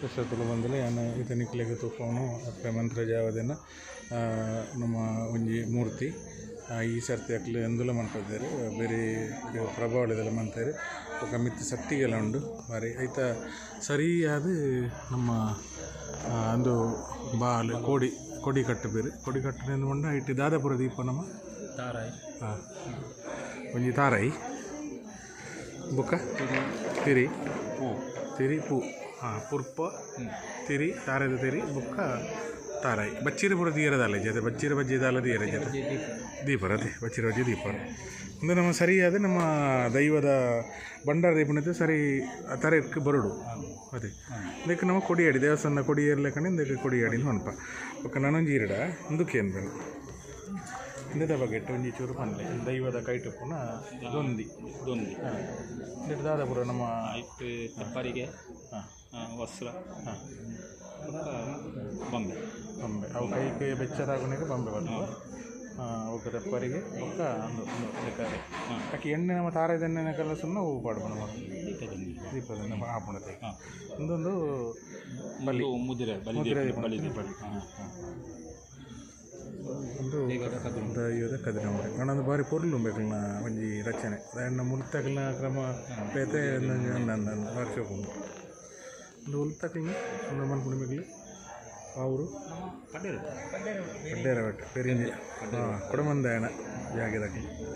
ಪುಸ್ತಕಗಳು ಬಂದಲ್ಲಿ ಯಾನ ಈತ ನಿಕ್ಲೆಗ್ ಪೇಮಂತ್ರ ಜಾವದಿನ ನಮ್ಮ ಒಂಜಿ ಮೂರ್ತಿ ಈ ಸರ್ತಿ ಅಕ್ಲು ಎಂದುಲ ಮನ್ಪದ್ದೇರು ಬೇರೆ ಪ್ರಭಾವಳಿದೆಲ್ಲ ಮಂತಾರೆ ಬೊಕ ಮಿತ್ತಿ ಸತ್ತಿಗೆಲ್ಲ ಉಂಡು ಬಾರಿ ಐತ ಸರಿಯಾದ ನಮ್ಮ ಒಂದು ಅಂದು ಬಾಲ್ ಕೋಡಿ ಕೊಡಿ ಕಟ್ಟು ಬೇರೆ. ಕೊಡಿ ಕಟ್ಟು ಉಂಡು ಐಟ್ ದಾದಾಪುರ ದೀಪ ನಮ್ಮ? ತಾರಾಯಿ. ಹಾಂ. ಒಂಜಿ ತಾರಾಯಿ. ಬೊಕ್ಕ? ತಿರಿ. ಹ್ಞೂ ತಿರಿ ಪು ಹಾಂ, ಪುರ್ಪ, ತಿರಿ, ತಾರದ ತಿರಿ ಬೊಕ್ಕ ತಾರಾಯಿ. ಬಚ್ಚಿರ ಪುರ ದೀರದಲ್ಲ ಜೊತೆ, ಬಚ್ಚಿರ ಬಜ್ಜಿ ದಾಲ ದೀರ ಜೊತೆ. ದೀಪರ, ಅದೇ, ಬಚ್ಚಿರ ಬಜ್ಜಿ ದೀಪರ. ಒಂದು ನಮ್ಮ ಸರಿಯಾದ ನಮ್ಮ ದೈವದ ಭಂಡಾರ ದೀಪನದ್ದು ಸರಿ ತರಕ್ಕೆ ಬರಡು. ಅದೇ. ಇದಕ್ಕೆ ನಮ್ಮ ಕೊಡಿಯಾಡಿ ದೇವಸ್ಥಾನ ಕೊಡಿಯರ್ಲೆ ಕಣ ಇದಕ್ಕೆ ಕೊಡಿಯಾಡಿ ಅನ್ಪ ಬೊಕ್ಕ ನನೊಂಜಿ ಇರಡ ಮುಂದಕ್ಕೆ ಏನು ಬೇಡ ಇಂದದ ಬಗ್ಗೆ ಒಂಜಿ ಚೂರು ಪನ್ಲೆ ದೈವದ ಕೈಟಪ್ಪುನ ದೊಂದಿ. ದೊಂದಿ. ನಿರ್ಧಾರ ದಾದಾಪುರ ನಮ್ಮ ಐಟ್ ತಪ್ಪರಿಗೆ ಹಾಂ. ವಸ್ತ್ರ. ಬೊಂಬೆ. ಬೊಂಬೆ. ಅವು ಕೈ ಕೈ ಬೆಚ್ಚದಾಗುನಿಗೆ ಬೊಂಬೆ ಬರ್ತವೆ ಅವಕ್ಕೆ ತೆಪ್ಪರಿಗೆ ಬೊಕ್ಕ ಒಂದು ಲೆಕ್ಕದೆ ಅಕ್ಕಿ ಎಣ್ಣೆ ನಮ್ಮ ತಾರದ ಎಣ್ಣೆನ ಕಲಸನ್ನು ಹೂ ಪಾಡ್ಬೋ ದೀಪದಲ್ಲಿ ದೀಪದ ಹಾಪುಣತೆ ಹಾಂ. ಒಂದೊಂದು ಬಲಿ ಮುದ್ರೆ ಬಲಿ. ಬಲಿ ಹಾಂ ಹಾಂ. ಕದಿನ ಮುರೆ ಕಾಣೊಂದು ಬಾರಿ ಪೊರ್ಲು ಬೇಕಲ್ಲ ಒಂಜಿ ರಚನೆ. ಎಣ್ಣ ಮುಲ್ತಕಲ್ನ ಕ್ರಮ ಪೇತೆ ನನ್ನ ಒಂದು ಉಲ್ತಕಲ್ನ ಒಂದು ಮನ್ಪುಣಿ ಬೇಕಲಿ ಅವರು ಕಡ್ಡೇರ ಬೆಟ್ಟ ಪೆರಿಂಜಿ. ಹಾಂ ಕೊಡಮಂದಾಯಣ ಜಾಗದಾಗಿ ಹ್ಞೂ